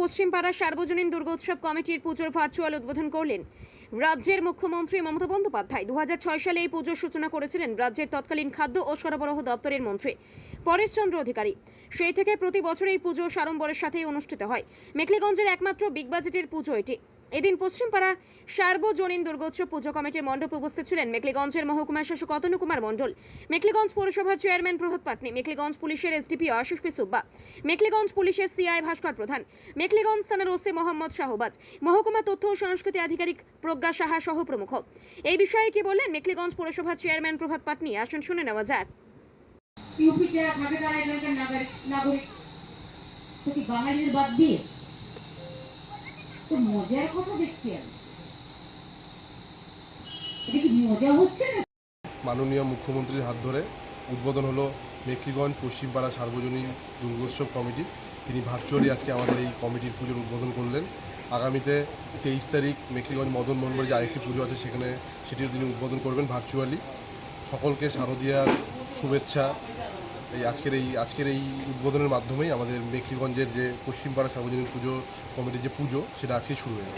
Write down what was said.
পশ্চিমপাড়া সার্বজনীন দুর্গোৎসব কমিটির পুজোর ভার্চুয়াল উদ্বোধন করলেন, রাজ্যের মুখ্যমন্ত্রী মমতা বন্দ্যোপাধ্যায় দু হাজার ছয় সালে এই পুজোর সূচনা করেছিলেন রাজ্যের তৎকালীন খাদ্য ও সরবরাহ দপ্তরের মন্ত্রী পরেশচন্দ্র অধিকারী। সেই থেকে প্রতি বছর এই পুজো সাড়ম্বরের সাথেই অনুষ্ঠিত হয়। মেখলিগঞ্জের একমাত্র বিগ বাজেটের পুজো এটি। এদিন পশ্চিমপাড়া সার্বজনীন দুর্গোৎসব পুজো কমিটির মণ্ডপে উপস্থিত ছিলেন মেখলিগঞ্জের মহকুমা শাসক অতনু কুমার মণ্ডল, মেখলিগঞ্জ পৌরসভার চেয়ারম্যান প্রহত পাটনি, মেখলিগঞ্জ পুলিশের এসডিপিও আশিস পি সুব্বা, মেখলিগঞ্জ পুলিশের সিআই ভাস্কর প্রধান, মেখলিগঞ্জ থানার ওসি মোহাম্মদ শাহবাজ, মহকুমা তথ্য ও সংস্কৃতি আধিকারিক প্রজ্ঞা সাহা সহ প্রমুখ। এই বিষয়ে কি বললেন মেখলিগঞ্জ পৌরসভার চেয়ারম্যান প্রভাত পাটনি? আসুন, শুনে নেওয়া যাক। ইউপি থাকে তারা এখানকার নাগরিক বাদ দিয়ে তো মজার কথা দেখছি আমি। মাননীয় মুখ্যমন্ত্রীর হাত ধরে উদ্বোধন হলো মেখলিগঞ্জ পশ্চিমপাড়া সার্বজনীন দুর্গোৎসব কমিটি। তিনি ভার্চুয়ালি আজকে আমাদের এই কমিটির পুজোর উদ্বোধন করলেন। আগামীতে তেইশ তারিখ মেখলিগঞ্জ মদন মোহনবাড়ি যে আরেকটি পুজো আছে সেখানে সেটিও তিনি উদ্বোধন করবেন ভার্চুয়ালি। সকলকে শারদীয়ার শুভেচ্ছা এই আজকের এই আজকের এই উদ্বোধনের মাধ্যমেই আমাদের মেখলিগঞ্জের যে পশ্চিমপাড়া সার্বজনীন পুজো কমিটির যে পুজো, সেটা আজকে শুরু হয়ে